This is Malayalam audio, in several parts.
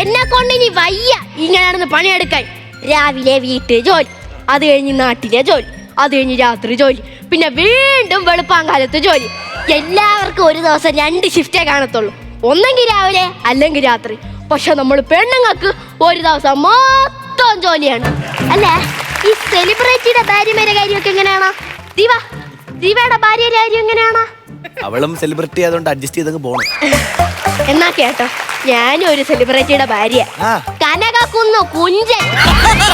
എന്നെ കൊണ്ട് ഇനി വയ്യ ഇങ്ങനെ നടന്ന് പണിയെടുക്കാൻ. രാവിലെ വീട്ട് ജോലി അത് കഴിഞ്ഞ് നാട്ടിലെ ജോലി അത് കഴിഞ്ഞ് രാത്രി ജോലി പിന്നെ വീണ്ടും വെളുപ്പാങ്കാലത്ത് ജോലി. എല്ലാവർക്കും ഒരു ദിവസം രണ്ട് ഷിഫ്റ്റേ കാണത്തുള്ളൂ. ഒന്നെങ്കിൽ രാവിലെ അല്ലെങ്കിൽ രാത്രി. പക്ഷെ നമ്മൾ പെണ്ണുങ്ങൾക്ക് ഒരു ദിവസം മൊത്തം ജോലിയാണ്. അല്ലേ? ഈ സെലിബ്രിറ്റിയുടെ ഭാര്യമാരുടെ കാര്യമൊക്കെ എങ്ങനെയാണോ? ദിവ ദിവയുടെ ഭാര്യയുടെ കാര്യം എങ്ങനെയാണോ? അവളും സെലിബ്രിറ്റി ആയതുകൊണ്ട് അഡ്ജസ്റ്റ് ചെയ്തങ്ങ് പോണം. എന്നാ കേട്ടോ ഞാനും ഒരു സെലിബ്രിറ്റിയുടെ ഭാര്യ ആ. കനകക്കുന്നു കുഞ്ചൻ.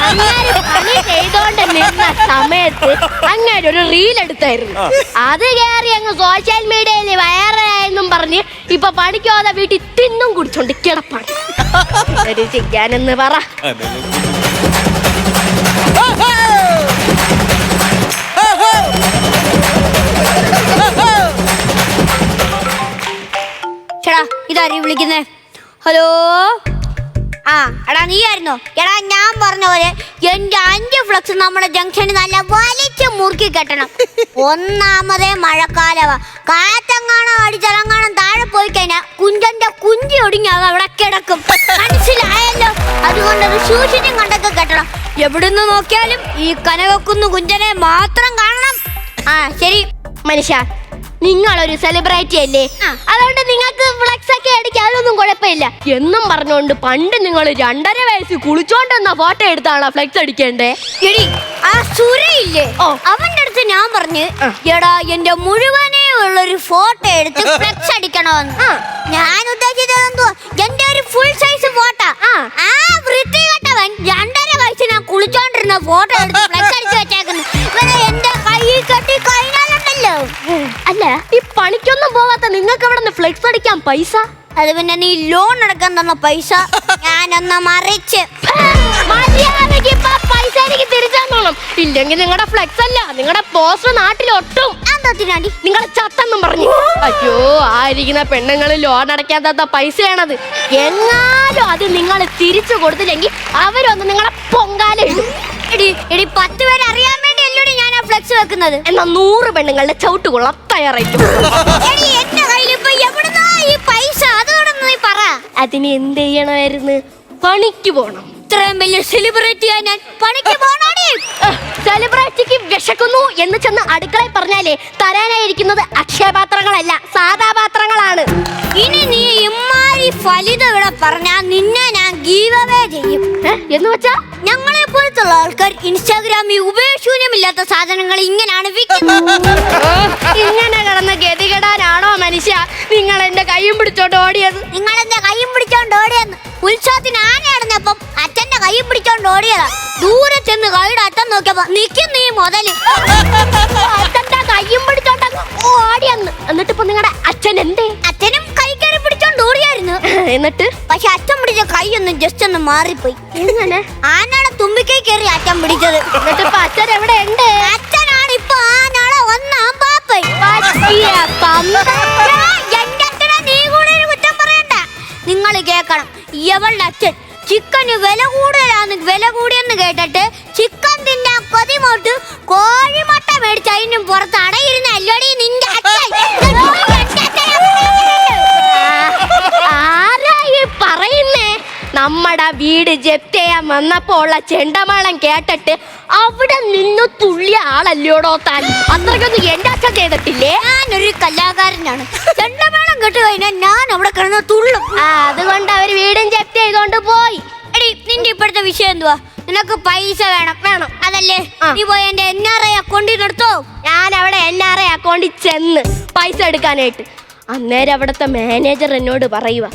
അങ്ങാര് പണി ചെയ്തോണ്ട് നിന്ന സമയത്ത് അങ്ങനെ ഒരു റീൽ എടുത്തായിരുന്നു അത് കയറി അങ്ങ് സോഷ്യൽ മീഡിയയിൽ വൈറലായെന്നും പറഞ്ഞ് ഇപ്പൊ പണിക്കോതെ വീട്ടിൽ തിന്നും കുടിച്ചോണ്ട് കിടപ്പാണ്. ഒരു ചെയ്യാനെന്ന് പറ. ഇതാരീ വിളിക്കുന്നേ. ഹലോ? ആ എടാ നീ എടാ ഞാൻ പറഞ്ഞ പോലെ എന്റെ അഞ്ച് ഫ്ലക്സ് നമ്മുടെ ജംഗ്ഷനിൽ നല്ല വലിച്ച് മുറുക്കി കെട്ടണം. ഒന്നാമതേ മഴക്കാലവാ. കാറ്റങ്ങാണോ അടിച്ചലങ്ങാണം താഴെ പോയി കഴിഞ്ഞാൽ കുഞ്ചന്റെ കുഞ്ചി ഒടിഞ്ഞ അവിടെ കിടക്കും. മനസ്സിലായല്ലോ? അതുകൊണ്ട് ഒരു സൂക്ഷിച്ചും കണ്ടൊക്കെ കെട്ടണം. എവിടുന്ന് നോക്കിയാലും ഈ കനകക്കുന്ന് കുഞ്ചനെ മാത്രം കാണണം. ആ ശരി. മനുഷ്യ നിങ്ങളൊരു സെലിബ്രിറ്റി അല്ലേ? അതുകൊണ്ട് നിങ്ങൾക്ക് ഫ്ലക്സ് ഒക്കെ അടിക്കാൻ അതൊന്നും കുഴപ്പമില്ല. എന്നും പറഞ്ഞുകൊണ്ട് പണ്ട് നിങ്ങൾ രണ്ടര വയസ്സിൽ കുളിച്ചോണ്ടെന്ന ഫോട്ടോ എടുത്താണ് ഫ്ലക്സ് അടിക്കേണ്ടേ? എടി ആ സുരയില്ലേ? ഓ. അവന്റെ അടുത്ത് ഞാൻ പറഞ്ഞു. എടാ എന്റെ മുഴുവനേ ഉള്ളൊരു ഫോട്ടോ എടുത്ത് ഫ്ലക്സ് അടിക്കണമെന്ന്. ഞാൻ ഉദ്ദേശിച്ചത് എന്തുവാ? പൈസ? അത് പിന്നെ നീ ലോൺ അടക്കാൻ തന്ന പൈസ ഞാനൊന്ന് മറിച്ച്. മര്യാദയ്ക്ക് ഇപ്പൊ പൈസ എനിക്ക് തിരിച്ചാന്നോണം. ഇല്ലെങ്കിൽ നിങ്ങളുടെ ഫ്ലെക്സ് അല്ല നിങ്ങളുടെ പോസ്റ്റർ നാട്ടിലൊട്ടും. അന്തത്തിനാണ്ടി നിങ്ങളെ ചത്തെന്നും പറഞ്ഞു. അയ്യോ ആയിരിക്കുന്ന പെണ്ണുങ്ങൾ ലോൺ അടയ്ക്കാത്ത പൈസയാണത്. എങ്ങാലും അത് നിങ്ങൾ തിരിച്ചു കൊടുത്തില്ലെങ്കിൽ അവരൊന്ന് നിങ്ങളെ പൊങ്കാല ഇടും എടി എടി പത്ത് പേര് അറിയാൻ വേണ്ടി ഞാൻ ആ ഫ്ലെക്സ് വെക്കുന്നത്. എന്നാ നൂറ് പെണ്ണുങ്ങളുടെ ചവിട്ടുകൊള്ളാം തയ്യാറായിട്ടു അതിന് എന്ത് ചെയ്യണമായിരുന്നു? പണിക്ക് പോണം. ഇത്രയും വലിയ സെലിബ്രിറ്റി ഞാൻ പണിക്ക് പോണോടി. സെലിബ്രിറ്റിക്ക് വിശക്കുന്നു എന്ന് ചെന്ന് അടുക്കളയിൽ പറഞ്ഞാലേ തരാനായിരിക്കുന്നത് അക്ഷയപാത്രങ്ങളല്ല സാധാ പാത്രങ്ങളാണ് ഇനി നീ ഇമ്മാരി ഫലിത ഇവിടെ പറഞ്ഞാ നിന്നെ ഞാൻ ഗീവവേ ചെയ്യും. എന്ന് വെച്ചാ? ഞങ്ങളെ പോലത്തുള്ള ആൾക്കാർ ഇൻസ്റ്റാഗ്രാമിൽ ഉപേക്ഷൂന്യമില്ലാത്ത സാധനങ്ങൾ ഇങ്ങനെയാണ് വിൽക്കുന്നത്. ഇങ്ങനെ കിടന്ന് ഗതികെടാനാണോ മനുഷ്യ? നിങ്ങൾ എന്റെ കൈയും പിടിച്ചോണ്ട് ഓടിയത്. നിങ്ങൾ എന്റെ കൈയും പിടിച്ചോണ്ട് ഓടിയെന്ന് ഉത്സവത്തിന് ആന നടന്നപ്പം അച്ഛന്റെ കൈയും പിടിച്ചോണ്ട് ഓടിയതാ. ദൂരെ ചെന്ന് കൈയുടെ അച്ഛൻ നോക്കിയപ്പോ നിക്കും നീ മുതൽ. അച്ഛന്റെ കൈയും പിടിച്ചോണ്ട് ഓടിയെന്ന് എന്നിട്ട് ഇപ്പൊ നിങ്ങളുടെ അച്ഛൻ എന്തേ? അച്ഛനും കൈ കയറി പിടിച്ചോണ്ട് ഓടിയായിരുന്നു. എന്നിട്ട്? പക്ഷെ അച്ഛൻ പിടിച്ച കൈ ഒന്ന് ജസ്റ്റ് ഒന്ന് മാറിപ്പോയി. എങ്ങനെ? ആനാണ് തുമ്പിക്കൈ കയറി അച്ഛൻ പിടിച്ചത്. എന്നിട്ട് ഇപ്പൊ അച്ഛൻ എവിടെ ഉണ്ട്? അച്ഛനാണ് ഇപ്പൊ ആനാളെ ഒന്നാം പാപ്പൻ. എന്റെ അച്ഛനെ നീ കൂടെ ഒരു കുറ്റം പറയണ്ട. നിങ്ങൾ കേക്കണം ഇവളുടെ അച്ഛൻ ചിക്കന് വില കൂടുതലാന്ന് വില കൂടിയെന്ന് കേട്ടിട്ട് ചിക്കൻ തിന്നാൻ കൊതിമോട്ട് കോഴിമുട്ട മേടിച്ച് അതിനും പുറത്ത് അടയിരുന്ന അല്ലടി നിന്റെ അച്ഛൻ. നമ്മടെ വീട് ജപ്തി ചെയ്യാൻ വന്നപ്പോ ഉള്ള ചെണ്ടമേളം കേട്ടിട്ട് അവിടെ നിന്ന് തുള്ളിയ ആളല്ലോടോ താൻ? അത്രക്കൊന്നും എന്റെ അച്ഛൻ ചെയ്തിട്ടില്ലേ? ഞാനൊരു കലാകാരനാണ്. ചെണ്ടമേളം കേട്ട് കഴിഞ്ഞാൽ ഞാൻ അവിടെ കിടന്ന് തുള്ളും. അതുകൊണ്ട് അവർ വീടും ജപ്തി ചെയ്തോണ്ട് പോയി. എടി നിന്റെ ഇപ്പോഴത്തെ വിഷയം എന്തുവാ? നിനക്ക് പൈസ വേണം വേണം. അതല്ലേ? നീ പോയി എന്റെ എൻ ആർ ഐ അക്കൗണ്ടിൽ എടുത്തോ? ഞാൻ അവിടെ എൻ ആർ ഐ അക്കൗണ്ടിൽ ചെന്ന് പൈസ എടുക്കാനായിട്ട്. അന്നേരം അവിടുത്തെ മാനേജർ എന്നോട് പറയുക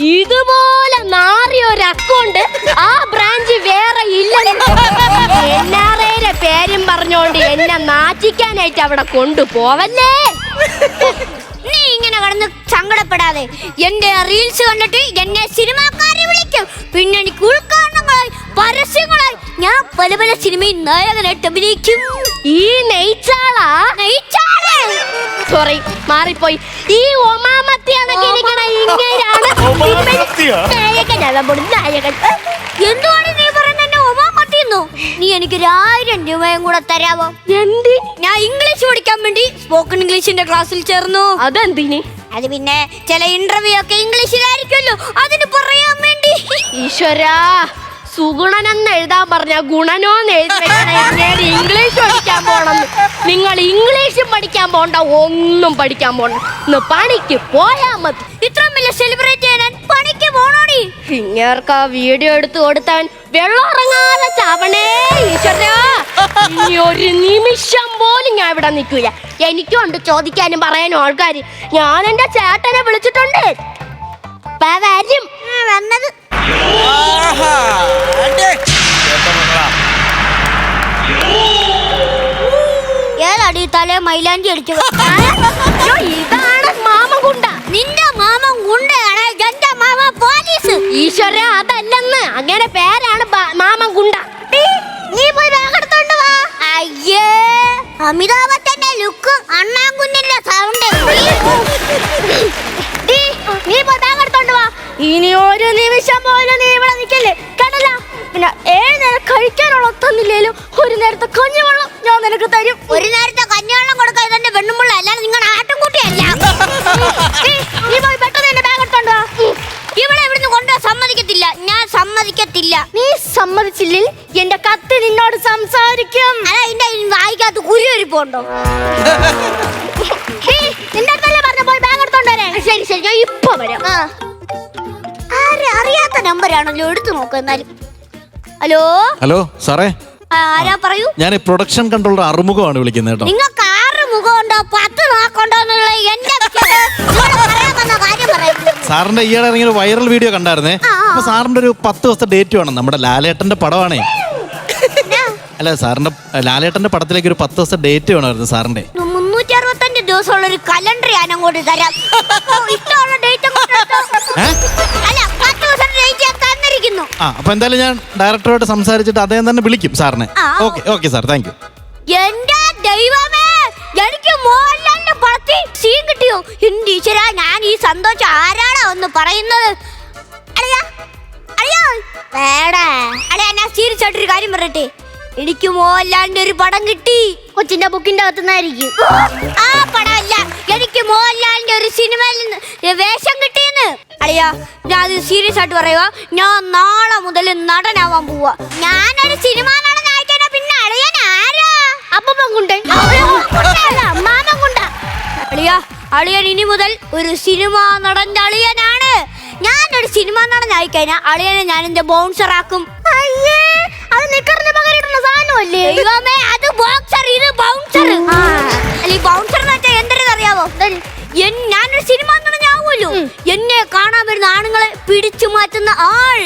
ഇതുപോലെ നാറിയ ഒരു അക്കൗണ്ട് ആ ബ്രാഞ്ച് വേറെ ഇല്ല എൻ ആർ ഐയുടെ പേരും പറഞ്ഞോണ്ട് എന്നെ നാറ്റിക്കാനായിട്ട് അവിടെ കൊണ്ടുപോവല്ലേ? നീ ഇങ്ങനെ കടന്ന് സങ്കടപ്പെടാതെ എന്റെ റീൽസ് കണ്ടിട്ട് എന്നെ സിനിമാക്കാരെ വിളിക്കും. പിന്നെ എനിക്ക് ഉൾക്കാരണങ്ങളായി പരസ്യങ്ങളായി ഞാൻ പല പല സിനിമയിൽ നായകനായിട്ട് അഭിനയിക്കും. ഈ നെയ്ച്ചാളാ? നെയ്ച്ചാൾ. സോറി മാറിപ്പോയി. ഈ ഒമാമത്തിയാണ് കിരിക്കണ ഇങ്ങനെയാണ് എന്തുവാണ് നീ പറയുന്നത് ഒമാമത്തിന്നു നീ എനിക്ക് ഒരായിരം രൂപയും കൂടെ തരാവോ? എന്തി? ഞാൻ ഇംഗ്ലീഷ് പഠിക്കാൻ വേണ്ടി സ്പോക്കൺ ഇംഗ്ലീഷിന്റെ ക്ലാസ്സിൽ ചേർന്നു. അതെന്തിനി? അത് പിന്നെ ചില ഇന്റർവ്യൂ ഒക്കെ ഇംഗ്ലീഷിലായിരിക്കുമല്ലോ ഈശ്വരാ. സുഗുണനെന്ന് എഴുതാൻ പറഞ്ഞ ഗുണനോന്ന് എഴുതി വെക്കണ ഇംഗ്ലീഷ് പഠിക്കാൻ പോണെന്ന് നിങ്ങൾ ഇംഗ്ലീഷും പഠിക്കാൻ പോണ്ട ഒന്നും പഠിക്കാൻ പോണ്ട. പണിക്ക് പോയാ മതി. ഇത്രയും വലിയ സെലിബ്രേറ്റ് ചെയ്യാൻ പണിക്ക് പോണോടി. ഇങ്ങേർക്ക് ആ വീഡിയോ എടുത്തു കൊടുത്താൻ വെള്ളം ഇറങ്ങാതെ ചാവണേ ഇനി ഒരു നിമിഷം പോലും ഞാൻ ഇവിടെ നിൽക്കൂല. എനിക്കുണ്ട് ചോദിക്കാനും പറയാനും ആൾക്കാർ ഞാൻ എന്റെ ചേട്ടനെ വിളിച്ചിട്ടുണ്ട്. വരും. വന്നത് ഏതാടി തലേ മൈലാഞ്ചി അടിച്ചു. ഇതാണ് മാമകുണ്ട നിന്റെ മാമൻ ഗുണ്ടയാണ്. എന്റെ മാമ പോലീസ്. ഈശ്വര അതല്ലെന്ന്. അങ്ങനെ പേരാണ് ഗുണ്ട. നീ പോയി ബാഗ് വാ. അയ്യേ അമിതാഭ് ബച്ചന്റെ ലുക്ക് അണ്ണാങ്കുഞ്ഞിന്റെ സൗണ്ട് ഇനി ഒരു നിമിഷം പോലും നീ ഇവിടെ നിൽക്കല്ലേ? കേട്ടല്ല പിന്നെ ഏഴ് നേരം കഴിക്കാനുള്ള തന്നില്ലേലും ഒരു നേരത്തെ കഞ്ഞിവെള്ളം ഞാൻ നിനക്ക് തരും. ഒരു നേരത്തെ കഞ്ഞിവെള്ളം കൊടുക്കാൻ ഇതെന്റെ പെണ്ണുമുള്ള അല്ലാതെ നിങ്ങൾ ആട്ടുംകുട്ടിയല്ല. കൂട്ടിയല്ല നീ പോയി പെട്ടെന്ന് എന്റെ ബാഗ് എടുത്തോണ്ട് വാ. ഇവിടെ ഇവിടുന്ന് കൊണ്ടുപോകാൻ സമ്മതിക്കത്തില്ല. ഞാൻ സമ്മതിക്കത്തില്ല. നീ സമ്മതിച്ചില്ലെങ്കിൽ എന്റെ കത്ത് നിന്നോട് സംസാരിക്കും. അല്ല എന്റെ വായിക്കാത്ത കുരു വരിപ്പുണ്ടോ നിന്റെ അടുത്തല്ലേ പറഞ്ഞ പോയി ബാഗ് എടുത്തോണ്ട് വരാൻ? ശരി ശരി. ഞാൻ ഇപ്പൊ വരാം. ആ. അറിയാത്ത നമ്പറാണല്ലോ എടുത്തു നോക്ക് എന്നാലും. ഹലോ? ഹലോ സാറേ. ആരാ പറയൂ? ഞാൻ പ്രൊഡക്ഷൻ കൺട്രോളർ അറുമുഖമാണ് വിളിക്കുന്നത് കേട്ടോ. നിങ്ങൾക്ക് ആറ് മുഖമുണ്ടോ പത്ത് നാക്കുണ്ടോ എന്നുള്ള എന്റെ സാറിന്റെ ഈയിടെ ഇറങ്ങിയ ഒരു വൈറൽ വീഡിയോ കണ്ടായിരുന്നേ. അപ്പൊ സാറിന്റെ ഒരു പത്ത് ദിവസത്തെ ഡേറ്റ് വേണം. നമ്മുടെ ലാലേട്ടന്റെ പടമാണേ. അല്ല സാറിന്റെ ലാലേട്ടന്റെ പടത്തിലേക്ക് ഒരു പത്ത് ദിവസത്തെ ഡേറ്റ് വേണമായിരുന്നു സാറിന്റെ. ദിവസമുള്ള ഒരു കലണ്ടർ ഞാൻ അങ്ങോട്ട് തരാം. ഇഷ്ടമുള്ള ഡേറ്റ് ഏ? അല്ല പത്ത് ദിവസം ഡേറ്റ് ഞാൻ തന്നിരിക്കുന്നു. ആ അപ്പൊ എന്തായാലും ഞാൻ ഡയറക്ടറോട് സംസാരിച്ചിട്ട് അദ്ദേഹം തന്നെ വിളിക്കും സാറിനെ. ആ, ആ. Okay okay sir thank you എന്റെ ദൈവമേ എനിക്ക് മോഹൻലാലിന്റെ പടത്തിൽ സീൻ കിട്ടിയോ? എന്റെ ഈശ്വര ഞാൻ ഈ സന്തോഷം ആരാടാ ഒന്ന് പറയുന്നത്? അളിയാ അളിയാ. വേടാ. അളിയാ ഞാൻ സീരിയസ് ആയിട്ടൊരു കാര്യം പറയട്ടെ. എനിക്ക് മോഹൻലാലിന്റെ ഒരു പടം കിട്ടി. കൊച്ചിന്റെ ബുക്കിന്റെ അകത്തുനിന്നായിരിക്കും. ആ പടമല്ല. എനിക്ക് മോഹൻലാലിന്റെ ഒരു സിനിമയിൽ നിന്ന് വേഷം കിട്ടിയെന്ന്. അളിയാ ഞാൻ അത് സീരിയസ് ആയിട്ട് പറയുക ഞാൻ നാളെ മുതൽ നടനാവാൻ പോവാ. ഞാനൊരു സിനിമ നടനായിട്ടാ പിന്നെ അളിയൻ ആരാ? അപ്പം കുണ്ടൻ മാമൻ കുണ്ട അളിയ അളിയൻ ഇനി മുതൽ ഒരു സിനിമ നടന്റെ അളിയനാണ്. ഞാനൊരു സിനിമ നടനായി കഴിഞ്ഞാൽ അളിയനെ ഞാൻ എന്റെ ബൗൺസർ ആക്കും. അയ്യേ അത് നിക്കറിന് പകരം ഇടുന്ന സാധനമല്ലേ? ദൈവമേ അത് ബോക്സർ ഇത് ബൗൺസർ അല്ല ഈ ബൗൺസർ എന്ന് വെച്ചാൽ എന്തെങ്കിലും അറിയാവോ? ഞാനൊരു സിനിമ നടനാവുമല്ലോ എന്നെ കാണാൻ വരുന്ന ആണുങ്ങളെ പിടിച്ചു മാറ്റുന്ന ആൾ.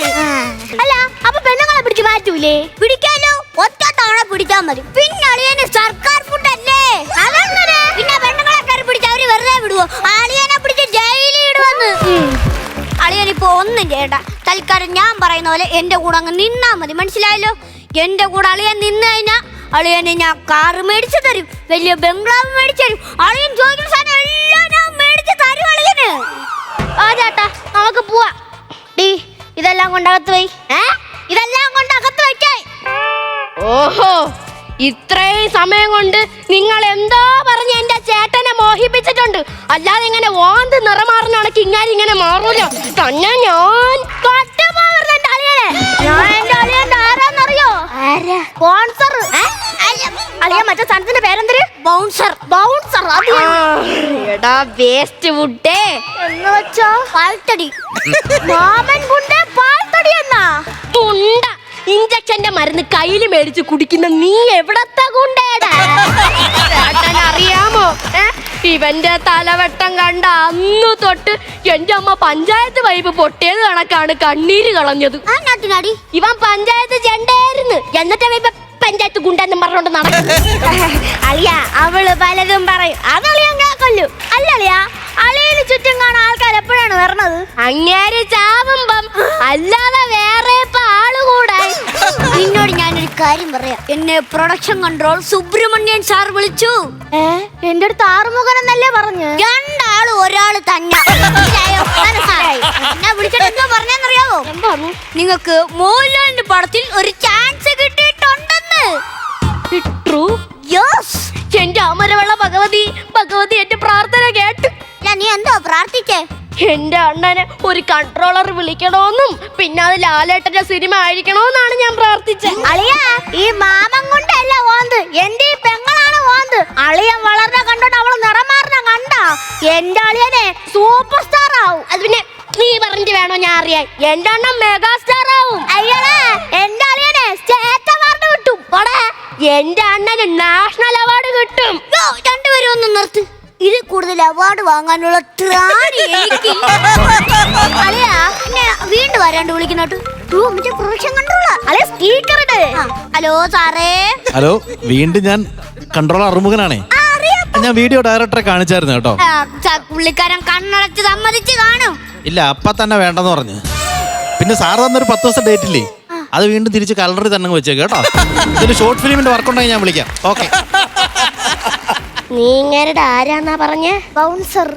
അല്ല അപ്പൊ പെണ്ണുങ്ങളെ പിടിച്ചു മാറ്റൂലേ? പിടിക്കാലോ? ഒറ്റ തവണ പിടിച്ചാ മതി. പിന്നെ അളിയന് സർക്കാർ ഫുഡ് അല്ലേ? അതെങ്ങനെ? പിന്നെ പെണ്ണുങ്ങളെ കയറി പിടിച്ച് അവർ വെറുതെ വിടുവോ? അളിയനെ പിടിച്ച് ജയിലിൽ ഇടുവന്ന്. അളിയൻ ഇപ്പൊ ഒന്നും ചെയ്യണ്ട. തൽക്കാലം ഞാൻ പറയുന്ന പോലെ എന്റെ കൂടെ അങ്ങ് നിന്നാ മതി. മനസ്സിലായല്ലോ? എന്റെ കൂടെ അളിയൻ നിന്ന് കഴിഞ്ഞാ അളിയനെ ഞാൻ കാറ് മേടിച്ചു തരും. വലിയ ബംഗ്ലാവ് മേടിച്ചു തരും. അളിയൻ ചോദിക്കുന്ന സാധനം എല്ലാം ഞാൻ മേടിച്ചു തരും അളിയന്. ആ ചേട്ടാ നമുക്ക് പോവാ. ടീ ഇതെല്ലാം കൊണ്ടകത്ത് പോയി ഏ? ഇതെല്ലാം കൊണ്ടകത്ത് വയ്ക്കായി ഓഹോ ഇത്രയും സമയം കൊണ്ട് നിങ്ങൾ എന്തോ പറഞ്ഞ് എന്റെ ചേട്ടനെ മോഹിപ്പിച്ചിട്ടുണ്ട്. അല്ലാതെ ഇങ്ങനെ ഓന്ത് നിറമാറുന്നാണെങ്കിൽ ഇങ്ങനെ ഇങ്ങനെ മാറൂല. തന്നെ ഞാൻ കട്ടുമാറുന്ന എന്റെ അളിയനെ. ഞാൻ എന്റെ അളിയന്റെ സ്പോൺസർ അളിയ മറ്റേ സാധനത്തിന്റെ പേരെന്തര്? ബൗൺസർ. ബൗൺസർ എടാ വേസ്റ്റ് വുഡേ എന്ന് വെച്ചോ? പാൽത്തടി. മാമൻ ഗുണ്ടേ പാൽത്തടി എന്നാ? തുണ്ട. ഇഞ്ചക്ഷന്റെ മരുന്ന് കയ്യിൽ മേടിച്ച് കുടിക്കുന്ന നീ എവിടത്തെ ഗുണ്ടേടാ? അറിയാമോ? ഇവന്റെ തലവട്ടം കണ്ട അന്ന് തൊട്ട് എന്റെ അമ്മ പഞ്ചായത്ത് വൈപ്പ് പൊട്ടിയത് കണക്കാണ് കണ്ണീര് കളഞ്ഞത്. ഇവൻ പഞ്ചായത്ത് ചെണ്ടായിരുന്നു എന്നിട്ട് ഇവ പഞ്ചായത്ത് ഗുണ്ടെന്നും പറഞ്ഞോണ്ട് നടക്കും. അളിയാ അവൾ പലതും പറയും. അതളിയാൻ കേക്കൊല്ലു അല്ലളിയാ അളിയന് ചുറ്റും കാണാൻ ആൾക്കാർ എപ്പോഴാണ് വരണത്? അങ്ങേര് ചാവുമ്പം അല്ലാതെ വേറെ ഇപ്പൊ ആൾ കൂടായി നിന്നോട് ഞാനൊരു കാര്യം പറയാം. എന്നെ പ്രൊഡക്ഷൻ കൺട്രോൾ സുബ്രഹ്മണ്യൻ സാർ വിളിച്ചു. എന്റെ അടുത്ത് ആറുമുഖൻ എന്നല്ലേ പറഞ്ഞു? രണ്ടാൾ ഒരാൾ തന്നെ. നിങ്ങക്ക്. ഞാൻ പറഞ്ഞെന്നറിയാവോ? നിങ്ങൾക്ക് മോഹൻലാലിന്റെ പടത്തിൽ ഒരു ചാൻസ് കിട്ടിയിട്ടുണ്ടെന്ന്. യോസ് എന്റെ അമരവെള്ള ഭഗവതി ഭഗവതി എന്റെ പ്രാർത്ഥന കേട്ടു. ഞാൻ നീ എന്തോ പ്രാർത്ഥിച്ചേ? എന്റെ അണ്ണനെ ഒരു കൺട്രോളർ വിളിക്കണമെന്നും പിന്നെ അത് ലാലേട്ടന്റെ സിനിമ ആയിരിക്കണമെന്നാണ് ഞാൻ പ്രാർത്ഥിച്ചത്. അളിയ ഈ മാമൻ കൊണ്ടല്ല ഓന്ത്. എന്റെ ഈ പെങ്ങളാണ് ഓന്ത്. അളിയൻ വളർന്ന കണ്ടോണ്ട് അവൾ നിറം മാറുന്ന കണ്ട? എന്റെ അളിയനെ സൂപ്പർ സ്റ്റാർ ആവും. അത് പിന്നെ നീ പറഞ്ഞിട്ട് വേണോ ഞാൻ അറിയാൻ? എന്റെ അണ്ണൻ മെഗാസ്റ്റാർ ആവും. അയ്യടാ എന്റെ അളിയനെ സ്റ്റേറ്റ് അവാർഡ് കിട്ടും. എന്റെ അണ്ണന് നാഷണൽ അവാർഡ് കിട്ടും. രണ്ടുപേരും ഒന്ന് നിർത്ത്. ഇത് കൂടുതൽ അവാർഡ് വാങ്ങാനുള്ള. അളിയാ എന്നെ വീണ്ടും വരാണ്ട് വിളിക്കുന്നോട്ട് പ്രൊഡക്ഷൻ കൺട്രോള അല്ലെ സ്പീക്കർ ഇട്. ഹലോ സാറേ. ഹലോ വീണ്ടും ഞാൻ കൺട്രോളർ അറുമുഖനാണേ. ആ, അറിയാം. ഞാൻ വീഡിയോ ഡയറക്ടറെ കാണിച്ചായിരുന്നു കേട്ടോ. ആ, പുള്ളിക്കാരൻ കണ്ണടച്ച് സമ്മതിച്ച് കാണും. ഇല്ല അപ്പ തന്നെ വേണ്ടെന്ന് പറഞ്ഞു. പിന്നെ സാർ തന്നൊരു പത്ത് ദിവസം ഡേറ്റ് ഇല്ലേ? അത് വീണ്ടും തിരിച്ച് കലണ്ടറിൽ തന്നെ അങ്ങ് വെച്ചേക്ക് കേട്ടോ. ഇതൊരു ഷോർട്ട് ഫിലിമിന്റെ വർക്ക് ഉണ്ടെങ്കിൽ ഞാൻ വിളിക്കാം. ഓക്കെ നീ ഇങ്ങരുടെ ആരാന്നാ പറഞ്ഞ? ബൗൺസർ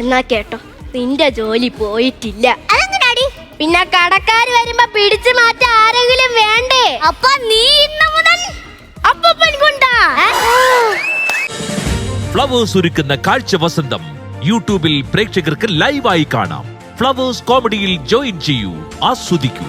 എന്നാ കേട്ടോ. നിന്റെ ജോലി പോയിട്ടില്ല. അതെങ്ങനാടി? പിന്നെ കടക്കാര് വരുമ്പോ പിടിച്ചു മാറ്റ ആരെങ്കിലും വേണ്ടേ? അപ്പൊ നീ ഇന്ന് മുതൽ അപ്പൻ കൊണ്ടാ ഫ്ലവേഴ്സ് ഒരുക്കുന്ന കാഴ്ച വസന്തം യൂട്യൂബിൽ പ്രേക്ഷകർക്ക് ലൈവായി കാണാം. ഫ്ലവേഴ്സ് കോമഡിയിൽ ജോയിൻ ചെയ്യൂ ആസ്വദിക്കൂ.